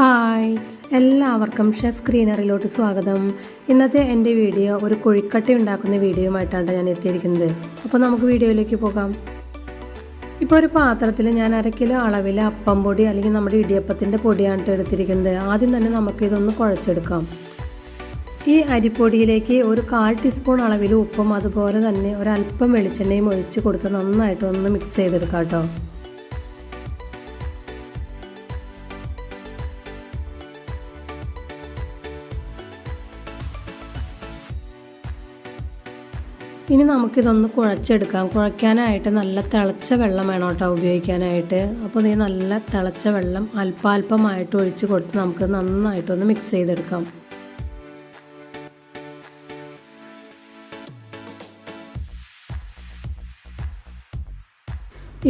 Hi. എല്ലാവർക്കും chef ഗ്രീനറിയിലോട്ട് സ്വാഗതം. ഇന്നത്തെ എന്റെ വീഡിയോ ഒരു കൊഴിക്കട്ട ഉണ്ടാക്കുന്ന വീഡിയോയുമായിട്ടാണ് ഞാൻ എത്തിയിരിക്കുന്നത്. അപ്പോൾ നമുക്ക് വീഡിയോയിലേക്ക് പോകാം. ഇപ്പോൾ ഒരു പാത്രത്തിൽ ഞാൻ അര കിലോ അളവിൽ അപ്പം പൊടി അല്ലെങ്കിൽ നമ്മുടെ ഇടിയപ്പത്തിന്റെ പൊടിയാണ് എടുത്തിരിക്കുന്നത്. ആദ്യം തന്നെ നമുക്ക് ഇതൊന്ന് കുഴച്ചെടുക്കാം. ഈ അരിപ്പൊടിയിലേക്ക് ഒരു കാൽ ടീസ്പൂൺ അളവിൽ ഉപ്പും അതുപോലെ തന്നെ ഒരല്പം വെളിച്ചെണ്ണയും ഒഴിച്ച് കൊടുത്ത് നന്നായിട്ട് ഒന്ന് മിക്സ് ചെയ്തെടുക്കാം കേട്ടോ. ഇനി നമുക്കിതൊന്ന് കുഴച്ചെടുക്കാം. കുഴയ്ക്കാനായിട്ട് നല്ല തിളച്ച വെള്ളം വേണം കേട്ടോ ഉപയോഗിക്കാനായിട്ട്. അപ്പോൾ ഈ നല്ല തിളച്ച വെള്ളം അല്പാൽപമായിട്ട് ഒഴിച്ച് കൊടുത്ത് നമുക്ക് നന്നായിട്ടൊന്ന് മിക്സ് ചെയ്തെടുക്കാം.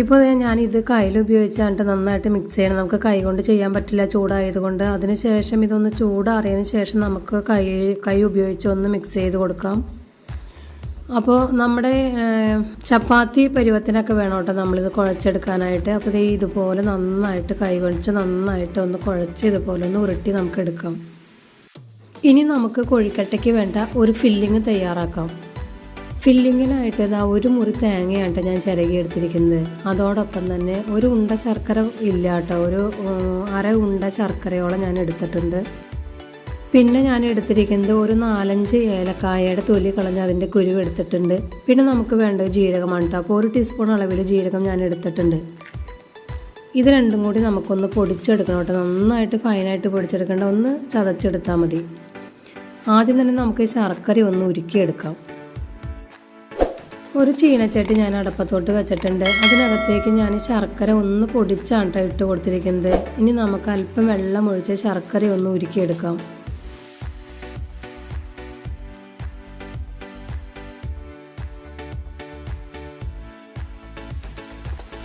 ഇപ്പോൾ ഞാൻ ഇത് കയ്യിൽ ഉപയോഗിച്ചാണ്ട് നന്നായിട്ട് മിക്സ് ചെയ്യണം. നമുക്ക് കൈ കൊണ്ട് ചെയ്യാൻ പറ്റില്ല ചൂടായതുകൊണ്ട്. അതിന് ശേഷം ഇതൊന്ന് ചൂടാറിയതിന് ശേഷം നമുക്ക് കൈ കൈ ഉപയോഗിച്ച് ഒന്ന് മിക്സ് ചെയ്ത് കൊടുക്കാം. അപ്പോൾ നമ്മുടെ ചപ്പാത്തി പരുവത്തിനൊക്കെ വേണം കേട്ടോ നമ്മളിത് കുഴച്ചെടുക്കാനായിട്ട്. അപ്പോൾ ഇത് ഇതുപോലെ നന്നായിട്ട് കൈ കൊഴിച്ച് നന്നായിട്ട് ഒന്ന് കുഴച്ച് ഇതുപോലെ ഒന്ന് ഉരുട്ടി നമുക്ക് എടുക്കാം. ഇനി നമുക്ക് കോഴിക്കട്ടയ്ക്ക് വേണ്ട ഒരു ഫില്ലിങ് തയ്യാറാക്കാം. ഫില്ലിങ്ങിനായിട്ട് ഇതാ ഒരു മുറി തേങ്ങയാണ് ഞാൻ ചിരകി എടുത്തിരിക്കുന്നത്. അതോടൊപ്പം തന്നെ ഒരു ഉണ്ട ശർക്കര ഇല്ല കേട്ടോ. ഒരു അര ഉണ്ട ശർക്കരയോളം ഞാൻ എടുത്തിട്ടുണ്ട്. പിന്നെ ഞാൻ എടുത്തിരിക്കുന്നത് ഒരു നാലഞ്ച് ഏലക്കായയുടെ തൊലി കളഞ്ഞ് അതിന്റെ കുരുവ് എടുത്തിട്ടുണ്ട്. പിന്നെ നമുക്ക് വേണ്ടത് ജീരകമാണ് അപ്പോൾ ഒരു ടീസ്പൂൺ അളവിൽ ജീരകം ഞാൻ എടുത്തിട്ടുണ്ട്. ഇത് രണ്ടും കൂടി നമുക്കൊന്ന് പൊടിച്ചെടുക്കണം കേട്ടോ നന്നായിട്ട് ഫൈനായിട്ട് പൊടിച്ചെടുക്കേണ്ട. ഒന്ന് ചതച്ചെടുത്താൽ മതി. ആദ്യം തന്നെ നമുക്ക് ശർക്കര ഒന്ന് ഉരുക്കിയെടുക്കാം. ഒരു ചീനച്ചട്ടി ഞാൻ അടപ്പത്തോട്ട് വെച്ചിട്ടുണ്ട്. അതിനകത്തേക്ക് ഞാൻ ശർക്കര ഒന്ന് പൊടിച്ചാണ് ഇട്ട് കൊടുത്തിരിക്കുന്നത്. ഇനി നമുക്ക് അല്പം വെള്ളം ഒഴിച്ച് ശർക്കര ഒന്ന് ഉരുക്കിയെടുക്കാം.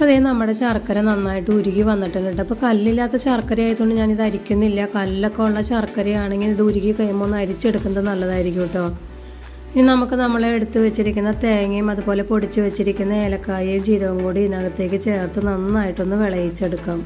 അതേ നമ്മുടെ ശർക്കര നന്നായിട്ട് ഉരുകി വന്നിട്ടുണ്ട് അപ്പോൾ കല്ലില്ലാത്ത ശർക്കര ആയതുകൊണ്ട് ഞാനിത് അരിക്കുന്നില്ല. കല്ലൊക്കെ ഉള്ള ശർക്കരയാണെങ്കിൽ ഇത് ഉരുകി കഴിയുമ്പോൾ ഒന്ന് അരിച്ചെടുക്കുന്നത് നല്ലതായിരിക്കും കേട്ടോ. ഇനി നമുക്ക് നമ്മൾ എടുത്ത് വെച്ചിരിക്കുന്ന തേങ്ങയും അതുപോലെ പൊടിച്ച് വെച്ചിരിക്കുന്ന ഏലക്കായയും ജീരകവും കൂടി ഇതിനകത്തേക്ക് ചേർത്ത് നന്നായിട്ടൊന്ന് വിളയിച്ചെടുക്കാം.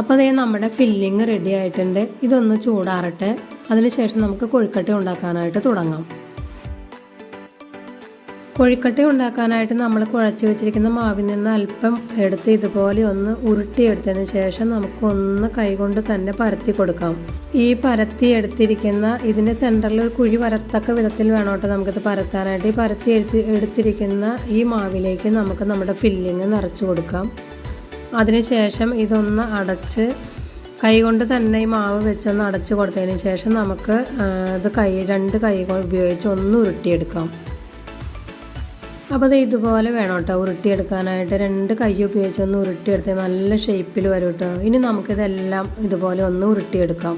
അപ്പോൾ അതേ നമ്മുടെ ഫില്ലിങ് റെഡി ആയിട്ടുണ്ട്. ഇതൊന്ന് ചൂടാറട്ടെ. അതിനുശേഷം നമുക്ക് കൊഴുക്കട്ട ഉണ്ടാക്കാനായിട്ട് തുടങ്ങാം. കൊഴുക്കട്ടി ഉണ്ടാക്കാനായിട്ട് നമ്മൾ കുഴച്ച് വെച്ചിരിക്കുന്ന മാവിൽ നിന്ന് അല്പം എടുത്ത് ഇതുപോലെ ഒന്ന് ഉരുട്ടിയെടുത്തതിന് ശേഷം നമുക്ക് ഒന്ന് കൈകൊണ്ട് തന്നെ പരത്തി കൊടുക്കാം. ഈ പരത്തി എടുത്തിരിക്കുന്ന ഇതിന്റെ സെന്ററിൽ ഒരു കുഴി വരത്തക്ക വിധത്തിൽ വേണം കേട്ടോ നമുക്കിത് പരത്താനായിട്ട്. ഈ പരത്തി എടുത്ത് എടുത്തിരിക്കുന്ന ഈ മാവിലേക്ക് നമുക്ക് നമ്മുടെ ഫില്ലിങ് നിറച്ച് കൊടുക്കാം. അതിനുശേഷം ഇതൊന്ന് അടച്ച് കൈകൊണ്ട് തന്നെ ഈ മാവ് വെച്ചൊന്ന് അടച്ച് കൊടുത്തതിന് ശേഷം നമുക്ക് ഇത് കൈ രണ്ട് കൈ ഉപയോഗിച്ച് ഒന്ന് ഉരുട്ടിയെടുക്കാം. അപ്പോൾ അത് ഇതുപോലെ വേണം കേട്ടോ ഉരുട്ടിയെടുക്കാനായിട്ട്. രണ്ട് കൈ ഉപയോഗിച്ച് ഒന്ന് ഉരുട്ടിയെടുത്ത് നല്ല ഷേപ്പിൽ വരും കേട്ടോ. ഇനി നമുക്കിതെല്ലാം ഇതുപോലെ ഒന്ന് ഉരുട്ടിയെടുക്കാം.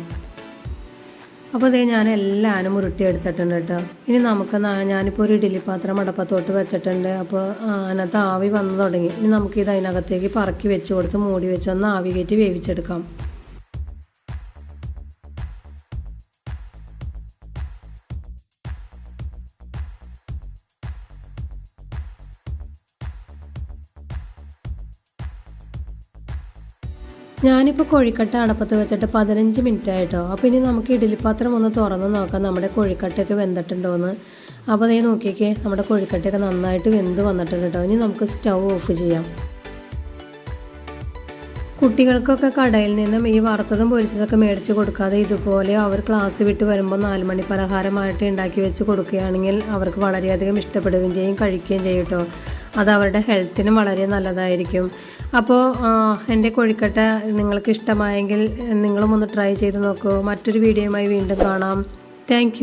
അപ്പോൾ ഇതേ ഞാൻ എല്ലാവരും ഉരുട്ടി എടുത്തിട്ടുണ്ട് കേട്ടോ. ഇനി നമുക്ക് ഞാനിപ്പോൾ ഒരു ഇഡ്ഡലി പാത്രം അടപ്പത്തോട്ട് വെച്ചിട്ടുണ്ട്. അപ്പോൾ അതിനകത്ത് ആവി വന്നു തുടങ്ങി. ഇനി ഇത് അതിനകത്തേക്ക് പറക്കി വെച്ച് കൊടുത്ത് മൂടി വെച്ച് ഒന്ന് ആവി കയറ്റി വേവിച്ചെടുക്കാം. ഞാനിപ്പോൾ കോഴിക്കട്ട അടപ്പത്ത് വെച്ചിട്ട് പതിനഞ്ച് മിനിറ്റ് ആയിട്ടോ. അപ്പോൾ ഇനി നമുക്ക് ഇഡലിപ്പാത്രം ഒന്ന് തുറന്ന് നോക്കാം. നമ്മുടെ കോഴിക്കട്ടയൊക്കെ വെന്തിട്ടുണ്ടോ എന്ന് അപ്പോൾ അതേ നോക്കിയേക്കേ നമ്മുടെ കോഴിക്കട്ടയൊക്കെ നന്നായിട്ട് വെന്ത് വന്നിട്ടുണ്ട് കേട്ടോ. ഇനി നമുക്ക് സ്റ്റൗ ഓഫ് ചെയ്യാം. കുട്ടികൾക്കൊക്കെ കടയിൽ നിന്നും ഈ വറുത്തതും പൊരിച്ചതൊക്കെ മേടിച്ച് കൊടുക്കാതെ ഇതുപോലെ അവർ ക്ലാസ് വിട്ട് വരുമ്പോൾ നാല് മണി പലഹാരമായിട്ട് ഉണ്ടാക്കി വെച്ച് കൊടുക്കുകയാണെങ്കിൽ അവർക്ക് വളരെയധികം ഇഷ്ടപ്പെടുകയും ചെയ്യും കഴിക്കുകയും ചെയ്യും കേട്ടോ. അത് അവരുടെ ഹെൽത്തിനും വളരെ നല്ലതായിരിക്കും. അപ്പോൾ എന്റെ കോഴിക്കട്ട നിങ്ങൾക്ക് ഇഷ്ടമായെങ്കിൽ നിങ്ങളും ഒന്ന് ട്രൈ ചെയ്ത് നോക്കൂ. മറ്റൊരു വീഡിയോയുമായി വീണ്ടും കാണാം. താങ്ക്